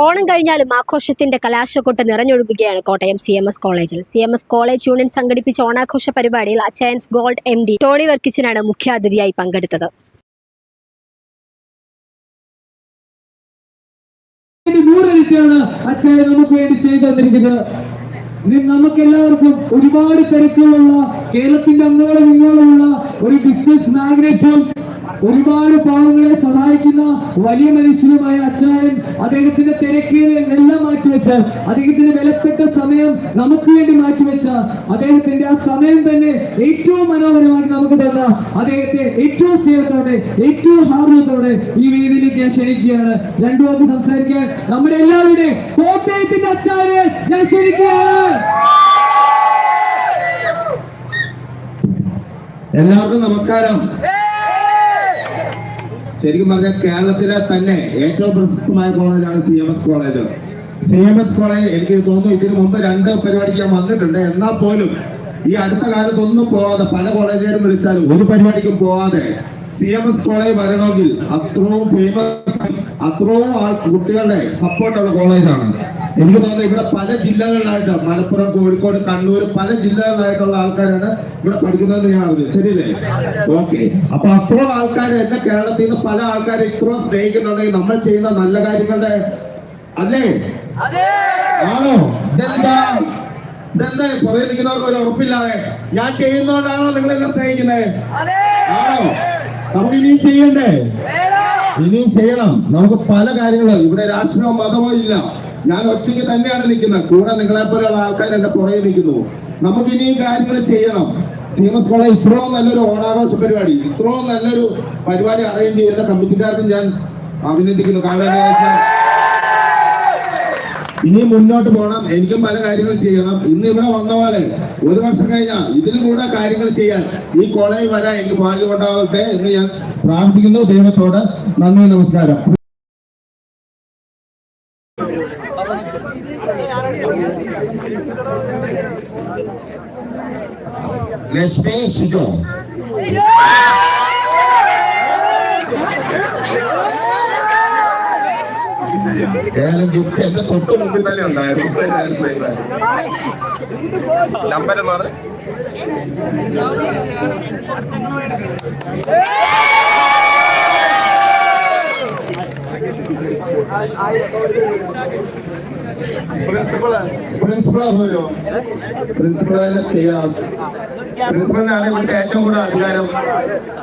ഓണം കഴിഞ്ഞാലും ആഘോഷത്തിന്റെ കലാശക്കൊട്ട് നിറഞ്ഞൊഴുകുകയാണ് കോട്ടയം സി എം എസ് കോളേജിൽ. C M S college union സംഘടിപ്പിച്ച ഓണാഘോഷ പരിപാടിയിൽ Achayans gold M D Tony വർക്കിച്ചനാണ് മുഖ്യാതിഥിയായി പങ്കെടുത്തത്. നമുക്ക് വേണ്ടി എല്ലാവർക്കും ഒരുപാട് തിരക്കുകളുള്ള കേരളത്തിന്റെ അങ്ങോളം ഇങ്ങോളമുള്ള ഒരു ബിസിനസ് മാഗ്നറ്റും ഒരുപാട് പാവങ്ങളെ സഹായിക്കുന്ന വലിയ മനുഷ്യനുമായ അച്ചായൻ അദ്ദേഹത്തിന്റെ തിരക്കുകൾ എല്ലാം മാറ്റിവെച്ച് അദ്ദേഹത്തിന്റെ വിലപ്പെട്ട സമയം നമുക്ക് വേണ്ടി മാറ്റിവെച്ച അദ്ദേഹത്തിന്റെ ആ സമയം തന്നെ ഏറ്റവും മനോഹരമായി നമുക്ക് തന്ന അദ്ദേഹത്തെ ഏറ്റവും സ്നേഹത്തോടെ ഏറ്റവും ഹാർദത്തോടെ ഈ വേദിയിലേക്ക് ഞാൻ ക്ഷണിക്കുകയാണ്. രണ്ടു വാക്ക് സംസാരിക്കാൻ നമ്മുടെ എല്ലാവരുടെയും കോട്ടയത്തിന്റെ അച്ഛനെ ഞാൻ ക്ഷണിക്കുകയാണ്. എല്ലാവർക്കും നമസ്കാരം. ശരിക്കും പറഞ്ഞാൽ കേരളത്തിലെ തന്നെ ഏറ്റവും പ്രശസ്തമായ കോളേജാണ് C M S college. C M S college എനിക്ക് തോന്നുന്നു ഇതിനു മുമ്പ് രണ്ട് പരിപാടിക്ക് ഞാൻ വന്നിട്ടുണ്ട്. എന്നാൽ പോലും ഈ അടുത്ത കാലത്തൊന്നും പോവാതെ പല കോളേജുകാരും വിളിച്ചാലും ഒരു പരിപാടിക്കും പോവാതെ സി എം എസ് കോളേജ് വരണമെങ്കിൽ അത്രയും ഫേമസ് അത്രയും ആ കുട്ടികളുടെ സപ്പോർട്ടുള്ള കോളേജാണ് എനിക്ക് തോന്നുന്നത് ഇവിടെ പല ജില്ലകളിലായിട്ട് മലപ്പുറം കോഴിക്കോട് കണ്ണൂർ പല ജില്ലകളിലായിട്ടുള്ള ആൾക്കാരാണ് ഇവിടെ പഠിക്കുന്നത് ഞാൻ അറിഞ്ഞത് ശരിയല്ലേ? ഓക്കെ അപ്പൊ അത്രയും ആൾക്കാർ എന്നെ കേരളത്തിൽ നിന്ന് പല ആൾക്കാരെ ഇത്രയും സ്നേഹിക്കുന്നുണ്ടെങ്കിൽ നമ്മൾ ചെയ്യുന്ന നല്ല കാര്യങ്ങളുടെ അല്ലേ? ആണോ? ഇതെന്താ? ഇതെന്താ? പുറകെ നിൽക്കുന്നവർക്ക് ഒരു ഉറപ്പില്ലാതെ ഞാൻ ചെയ്യുന്നോണ്ടാണോ നിങ്ങൾ എന്നെ സ്നേഹിക്കുന്നത് ആണോ? നമുക്ക് ഇനിയും ചെയ്യണ്ടേ ഇനിയും ചെയ്യണം. നമുക്ക് പല കാര്യങ്ങളും. ഇവിടെ രാഷ്ട്രീയമോ മതമോ ഇല്ല. ഞാൻ ഒറ്റയ്ക്ക് തന്നെയാണ് നിൽക്കുന്നത്. കൂടെ നിങ്ങളെ പോലെയുള്ള ആൾക്കാർ എന്റെ പുറകെ നിൽക്കുന്നു. നമുക്ക് ഇനിയും കാര്യങ്ങൾ ചെയ്യണം. സീമസ് കോളേജ് ഇത്രയും നല്ലൊരു ഓണാഘോഷ പരിപാടി ഇത്രയും നല്ലൊരു പരിപാടി അറേഞ്ച് ചെയ്യുന്ന കമ്മിറ്റിക്കാർക്കും ഞാൻ അഭിനന്ദിക്കുന്നു. കാരണം ഇനി മുന്നോട്ട് പോകണം. എനിക്കും പല കാര്യങ്ങൾ ചെയ്യണം. ഇന്ന് ഇവിടെ വന്ന പോലെ ഒരു വർഷം കഴിഞ്ഞാൽ ഇതിലും കൂടെ കാര്യങ്ങൾ ചെയ്യാൻ ഈ കോളേജ് വരാൻ എനിക്ക് ഭാഗ്യം ഉണ്ടാവട്ടെ എന്ന് ഞാൻ പ്രാർത്ഥിക്കുന്നു. ദൈവത്തോട് നന്ദി നമസ്കാരം. ലക്ഷ്മി ഷിജോ ഏതായാലും ഗിഫ്റ്റ് എന്റെ തൊട്ട് മുമ്പിൽ തന്നെ ഉണ്ടായിരുന്നു. നമ്പർ പറഞ്ഞ പ്രിൻസിപ്പൾ പ്രിൻസിപ്പൾ അറിഞ്ഞല്ലോ പ്രിൻസിപ്പൾ തന്നെ ചെയ്യാം. പ്രിൻസിപ്പളിനാണ് ഇവിടെ ഏറ്റവും കൂടുതൽ അധികാരം.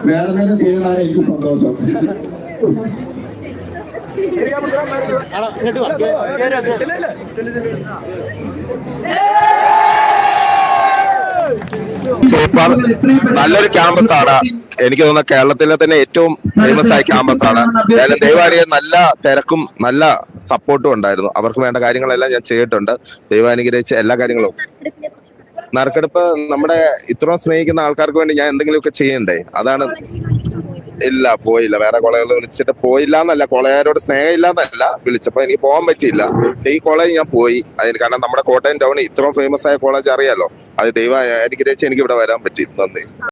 വേറെ നല്ലൊരു ക്യാമ്പസ് എനിക്ക് തോന്നുന്നു കേരളത്തിലെ തന്നെ ഏറ്റവും ഫേമസ് ആയ ക്യാമ്പസ് ആണ്. ഏതായാലും ദൈവാനിയെ നല്ല തിരക്കും നല്ല സപ്പോർട്ടും ഉണ്ടായിരുന്നു. അവർക്ക് വേണ്ട കാര്യങ്ങളെല്ലാം ഞാൻ ചെയ്തിട്ടുണ്ട്. ദൈവാനുഗ്രഹിച്ച് എല്ലാ കാര്യങ്ങളും. നറുക്കെടുപ്പ് നമ്മുടെ ഇത്രയും സ്നേഹിക്കുന്ന ആൾക്കാർക്ക് വേണ്ടി ഞാൻ എന്തെങ്കിലുമൊക്കെ ചെയ്യണ്ടേ? അതാണ് ഇല്ല പോയില്ല. വേറെ കോളേജിൽ വിളിച്ചിട്ട് പോയില്ല എന്നല്ല കോളേജുകാരോട് സ്നേഹം ഇല്ലാന്നല്ല വിളിച്ചപ്പോ എനിക്ക് പോകാൻ പറ്റിയില്ല. പക്ഷേ ഈ കോളേജ് ഞാൻ പോയി. അതിന് കാരണം നമ്മുടെ കോട്ടയം ടൗൺ ഇത്രയും ഫേമസ് ആയ കോളേജ് അറിയാലോ. അത് ദൈവം അനുഗ്രഹിച്ച് എനിക്ക് ഇവിടെ വരാൻ പറ്റി. നന്ദി.